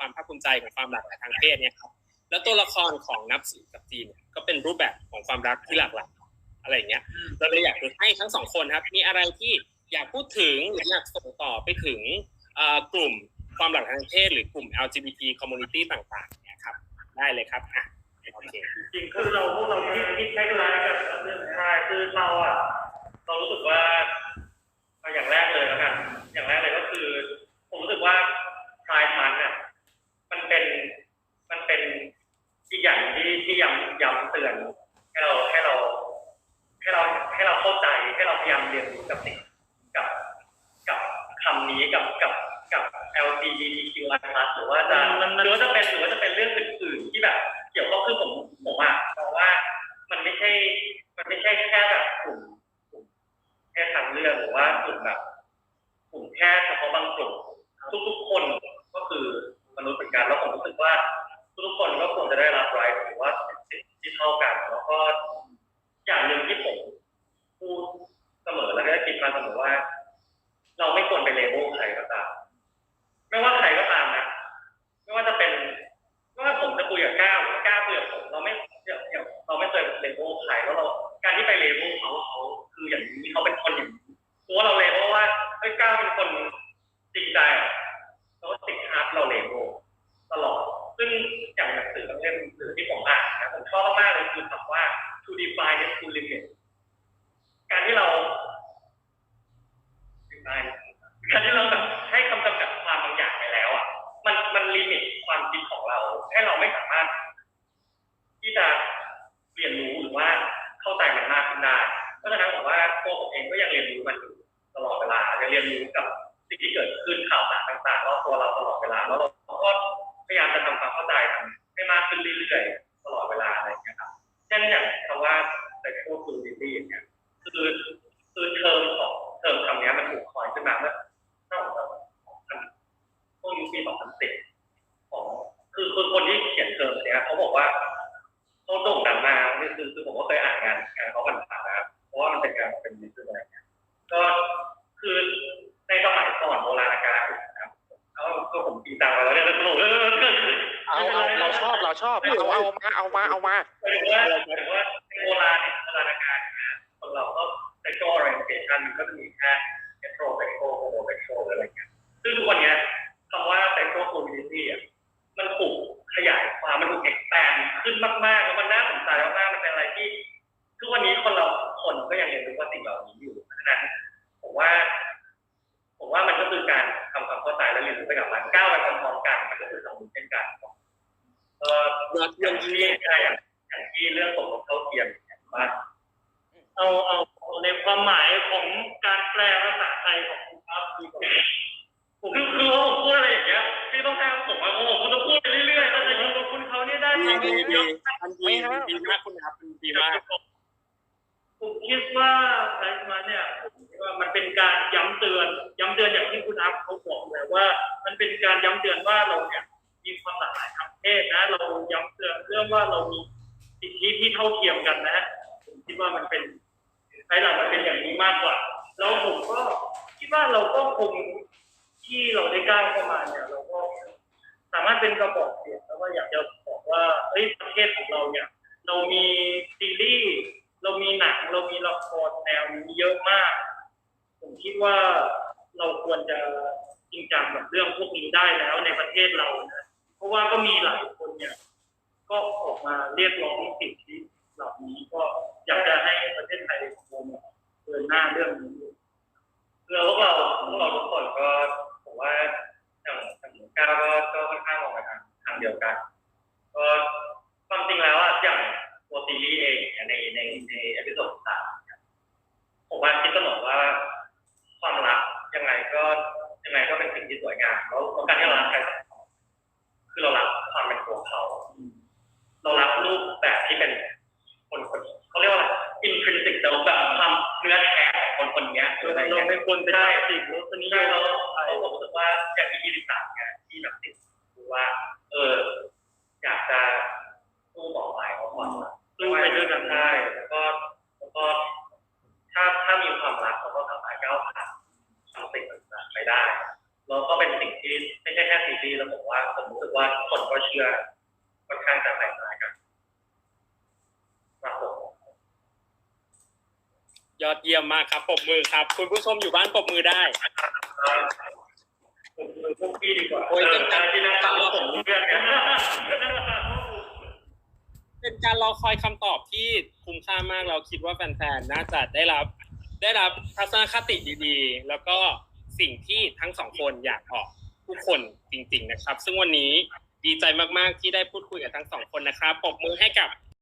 ความภาคภูมิใจของความหลากหลายทางเพศเนี่ยครับแล้วตัวละครของนับสือกับจีนก็เป็นรูปแบบของความรักที่หลากหลายอะไรอย่างเงี้ยเราเลยอยากให้ทั้งสองคนครับ มีอะไรที่อยากพูดถึงหรืออยากส่งต่อไปถึงกลุ่มความหลากหลายทางเพศหรือกลุ่ม LGBT community ต่างๆเนี่ยครับ ได้เลยครับอะโอเคจริงๆคือเราพวกเราคิดคิดคล้ายๆกับเรื่องใช่คือเราอะเรารู้สึกว่าเอาอย่างแรกเลยแล้วกันอย่างแรกเลยก็คือ ผมรู้สึกว่าพรายมันอะมันเป็นมันเป็นอี กอย่างที่ที่ย้ำย้ำเตือนให้เราให้เราให้เราให้เราเข้าใจให้เราพยายามเรียนรู้กับสิ่งกับกับคำนี้กับกับกับ LGBTQI+ หรือว่าจะหรือว่าจะเป็นหรือว่าจะเป็นเรื่องอื่นๆที่แบบ เกี่ยวก็คือผมผมอะมองว่ามันไม่ใช่ มันไม่ใช่แค่แบบกลุ่มกลุ่มแค่ทางเลือกหรือว่ากลุ่มแบบกลุ่มแค่เฉพาะบางกลุ่มทุกๆคนก็คือมนุษย์เหมือนกันแล้วผมรู้สึกว่าทุกๆคนก็ควรจะได้ มันมันลิมิตความคิดของเรา ให้เราไม่สามารถ ที่จะเรียนรู้หรือว่าเข้าใจมันมากขึ้นได้เพราะฉะนั้นผมว่าตัวผมเองก็ยังเรียนรู้มันอยู่ตลอดเวลายังเรียนรู้กับสิ่งที่เกิดขึ้นข่าวสารต่างๆรอบตัวเราตลอดเวลาแล้วเราก็พยายามจะทำความเข้าใจมันให้มากขึ้นเรื่อยๆตลอดเวลาอะไรอย่างเงี้ยครับเช่นอย่างคำว่า sexual fluidity อย่างเงี้ยคือคือเทอมของเทอมคำนี้มันถูกคอยขึ้นมาเมื่อตั้งแต่พว ยุคปี 2010ของคือคือคนที่เขียนเทอมเนี้ยเขาบอกว่าเขาโด่งดังมากคือคือคือผมก็เคยอ่านงานงานเขาผ่านๆนะครับเพราะว่ามันเป็นการเป็นมิสอะไรเงี้ยก็คือในสมัยก่อนโบราณกาลนะครับเขาก็ผมจริงจังไปแล้วเนี่ยสนุกเออเอาเอาเราชอบเราชอบเอาเอามาเอามาเอามาหมายถึงว่าหมายถึงว่าในโบราณเนี่ยโบราณกาลเนี่ยคนเราก็ sexual orientation มันก็จะมีแค่ heterosexual homosexual อะไรเงี้ยซึ่งทุกวันเนี้ย คำว่า sexual fluidity อะมันถูกขยายความมันถูก expand ขึ้นมากๆ แล้วมันน่าสนใจมากๆมันเป็นอะไรที่ทุกวันนี้คนเราคนก็ยังเรียนรู้ว่าสิ่งเหล่านี้อยู่เพราะฉะนั้นผมว่า ผมว่ามันก็คือการทำความเข้าใจและเรียนรู้ไปกับมันก้าวไปพร้อมๆกันมันก็คือสองมุมเช่นกันเออออย่างที่ใช่อย่างอย่างที่เรื่องสมรสเท่าเทียมเนี่ยว่าเอาเอาในความหมายของการแปลภาษาไทยของ ด้ดีความดีรู้ดีเยอะอันดีดีมากคุณครับดีมากผมคิดว่าไพรส์มาเนี่ยผมคิดว่ามันเป็นการย้ำเตือน ย้ำเตือนอย่างที่คุณอัพเขาบอกเลยว่า มันเป็นการย้ำเตือนว่าเราเนี่ยมีความหลากหลายทางเพศนะ เราย้ำเตือนเรื่องว่าเรามีสิทธิที่เท่าเทียมกันนะผมคิดว่ามันเป็นไพรส์หลักมันเป็นอย่างนี้มากกว่า แล้วผมก็คิดว่าเราก็คงที่เราได้ก้าวเข้ามาเนี่ยเราก็สามารถเป็นกระบอกเสียงแล้วก็อยากจะบอก ว่าเอ้ยประเทศของเราเนี่ย เรามีซีรีส์เรามีหนังเรามีละครแนวนี้เยอะมาก ผมคิดว่าเราควรจะจริงจังกับเรื่องพวกนี้ได้แล้วในประเทศเรานะเพราะว่าก็มีหลายคนเนี่ย ก็ออกมาเรียกร้องสิทธิเหล่านี้ก็อยากจะให้ประเทศไทยของเราเนี่ยเดินหน้าเรื่องนี้คือพวกเราพวกเราทุกคนก็ผมว่าอย่างอย่างก้าวก็ก็ค่อนข้างมองไปทางทางเดียวกัน ก็ความจริงแล้วอะอย่างตัวซีรีส์เองเนี่ยในในในเอพิโซดสามเนี่ย ผมว่าคิดเสมอว่าความรักยังไงก็ยังไงก็เป็นสิ่งที่สวยงามแล้วแล้วการที่เรารักใครสักคนคือเรารักความเป็นตัวเขา เรารักรูปแบบที่เป็นคนคนเขาเรียกว่าอะไร intrinsic แต่ว่าแบบความเนื้อแท้ของคนคนเนี้ยหรืออะไรเราเงี้ยไม่ควรไปได้สิ่งรสนิยใช่มแล้วเราผมรู้สึกว่าอย่างที่ยี่สิบสามเนี่ยที่แบบติดคือว่า เออ อยากจะสู้ต่อไปเพราะความรักสู้ไปด้วยกันได้แล้วก็แล้วก็ถ้าถ้ามีความรั กเราก็สามารถก้าวผ่านความสิ่งต่างๆไปได้แล้วก็เป็นสิ่งที่ไม่ใช่แค่แค่ซีรีส์แล้วผมว่าผมรู้สึกว่าทุกคนก็เชื่อค่อนข้างจะคล้ายๆกันครับผมยอดเยี่ยมมากครับปรบมือครับ คุณผู้ชมอยู่บ้านปรบมือได้ผมคือพวกพี่ดีกว่าโอ้ยเป็นการที่นั่งฟังว่าผมเพื่อนกันเป็นการรอคอยคำตอบที่คุ้มค่ามากเราคิดว่าแฟนๆ น่าจะได้รับ ได้รับทัศนคติดีๆ แล้วก็สิ่งที่ทั้งสองคนอยากบอกทุกคนจริง ๆ นะครับ ซึ่งวันนี้ดีใจมากๆที่ได้พูดคุยกับทั้งสองคนนะครับปรบมือให้กับ